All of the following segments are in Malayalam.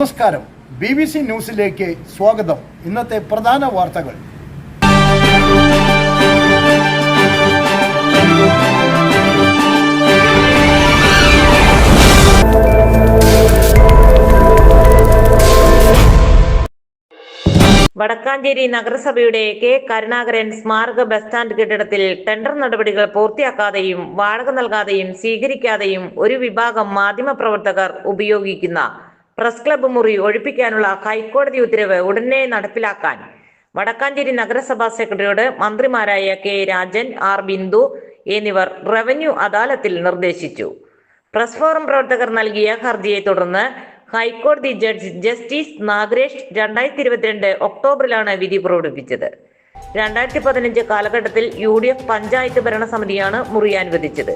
നമസ്കാരം. ബി ബി സി ന്യൂസിലേക്ക് സ്വാഗതം. ഇന്നത്തെ പ്രധാന വാർത്തകൾ. വടക്കാഞ്ചേരി നഗരസഭയുടെ കെ കരുണാകരൻ സ്മാരക ബസ് സ്റ്റാൻഡ് കെട്ടിടത്തിൽ ടെൻഡർ നടപടികൾ പൂർത്തിയാക്കാതെയും വാടക നൽകാതെയും സ്വീകരിക്കാതെയും ഒരു വിഭാഗം മാധ്യമപ്രവർത്തകർ ഉപയോഗിക്കുന്ന പ്രസ് ക്ലബ്ബ് മുറി ഒഴിപ്പിക്കാനുള്ള ഹൈക്കോടതി ഉത്തരവ് ഉടനെ നടപ്പിലാക്കാൻ. വടക്കാഞ്ചേരി നഗരസഭാ സെക്രട്ടറിയോട് മന്ത്രിമാരായ കെ രാജൻ ആർ ബിന്ദു എന്നിവർ റവന്യൂ അദാലത്തിൽ നിർദ്ദേശിച്ചു. പ്രസ് ഫോറം പ്രവർത്തകർ നൽകിയ ഹർജിയെ തുടർന്ന് ഹൈക്കോടതി ജഡ്ജ് ജസ്റ്റിസ് നാഗരേഷ് രണ്ടായിരത്തി ഇരുപത്തിരണ്ട് ഒക്ടോബറിലാണ് വിധി പുറപ്പെടുവിച്ചത്. രണ്ടായിരത്തി പതിനഞ്ച് കാലഘട്ടത്തിൽ യു ഡി എഫ് പഞ്ചായത്ത് ഭരണസമിതിയാണ് മുറി അനുവദിച്ചത്.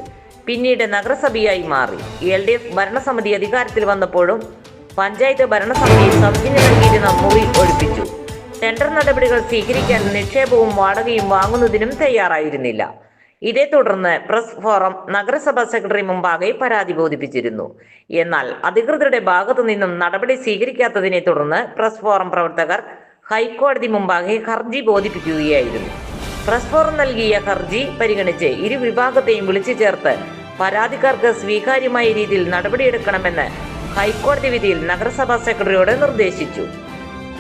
പിന്നീട് നഗരസഭയായി മാറി. എൽ ഡി എഫ് ഭരണസമിതി അധികാരത്തിൽ വന്നപ്പോഴും പഞ്ചായത്ത് ഭരണസമിതി സൗജന്യം നൽകിയിരുന്ന മുറി ഒഴിപ്പിച്ചു. ടെൻഡർ നടപടികൾ സ്വീകരിക്കാൻ നിക്ഷേപവും വാടകയും വാങ്ങുന്നതിനും തയ്യാറായിരുന്നില്ല. ഇതേ തുടർന്ന് പ്രസ് ഫോറം നഗരസഭാ സെക്രട്ടറി മുമ്പാകെ പരാതി ബോധിപ്പിച്ചിരുന്നു. എന്നാൽ അധികൃതരുടെ ഭാഗത്തു നിന്നും നടപടി സ്വീകരിക്കാത്തതിനെ തുടർന്ന് പ്രസ് ഫോറം പ്രവർത്തകർ ഹൈക്കോടതി മുമ്പാകെ ഹർജി ബോധിപ്പിക്കുകയായിരുന്നു. പ്രസ് ഫോറം നൽകിയ ഹർജി പരിഗണിച്ച് ഇരു വിഭാഗത്തെയും വിളിച്ചു ചേർത്ത് പരാതിക്കാർക്ക് സ്വീകാര്യമായ രീതിയിൽ നടപടിയെടുക്കണമെന്ന് ഹൈക്കോടതി വിധിയിൽ നഗരസഭാ സെക്രട്ടറിയോട് നിർദ്ദേശിച്ചു.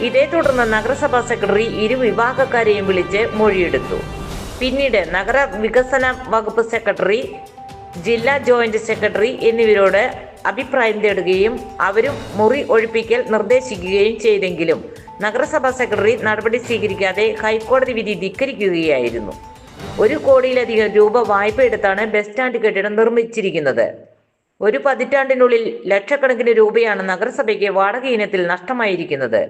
ഇതേ തുടർന്ന് നഗരസഭാ സെക്രട്ടറി ഇരു വിഭാഗക്കാരെയും വിളിച്ച് മൊഴിയെടുത്തു. പിന്നീട് നഗര വികസന വകുപ്പ് സെക്രട്ടറി ജില്ലാ ജോയിന്റ് സെക്രട്ടറി എന്നിവരോട് അഭിപ്രായം തേടുകയും അവരും മുറി ഒഴിപ്പിക്കൽ നിർദ്ദേശിക്കുകയും ചെയ്തെങ്കിലും നഗരസഭാ സെക്രട്ടറി നടപടി സ്വീകരിക്കാതെ ഹൈക്കോടതി വിധി ധിക്കരിക്കുകയായിരുന്നു. ഒരു കോടിയിലധികം രൂപ വായ്പ എടുത്താണ് ബസ് സ്റ്റാൻഡ് കെട്ടിടം നിർമ്മിച്ചിരിക്കുന്നത്. ഒരു പതിറ്റാണ്ടിനുള്ളിൽ ലക്ഷക്കണക്കിന് രൂപയാണ് നഗരസഭയ്ക്ക് വാടക ഇനത്തിൽ നഷ്ടമായിരിക്കുന്നത്.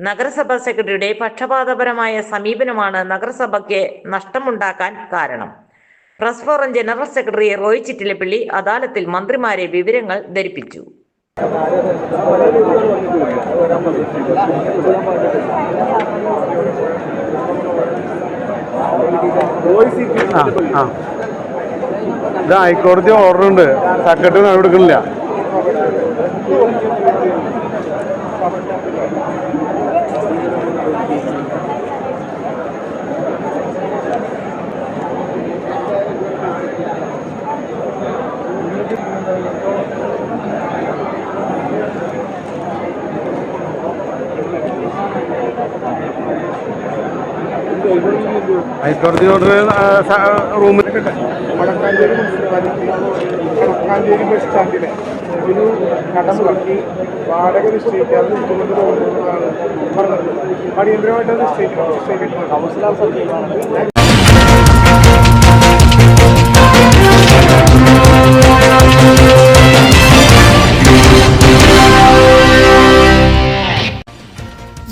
നഗരസഭാ സെക്രട്ടറിയുടെ പക്ഷപാതപരമായ സമീപനമാണ് നഗരസഭയ്ക്ക് നഷ്ടമുണ്ടാക്കാൻ കാരണം. Press forum general secretary Roy Chittilappally അദാലത്തിൽ മന്ത്രിമാരെ വിവരങ്ങൾ ധരിപ്പിച്ചു. ആ ആ. ഇത് ഹൈക്കോടതി ഓർഡർ ഉണ്ട്. സെക്രട്ടറി നടപടിക്കുന്നില്ല ഹൈക്കോടതി ഓർഡർ റൂമിൽ വടക്കാഞ്ചേരി ബസ് സ്റ്റാൻഡിലെ ഒരു കടമുറക്കി വാടക നിശ്ചയിക്കാതെ മുഖ്യമന്ത്രി പറഞ്ഞത് അടിയന്തരമായിട്ട് നിശ്ചയിക്കണം കൗൺസിലർ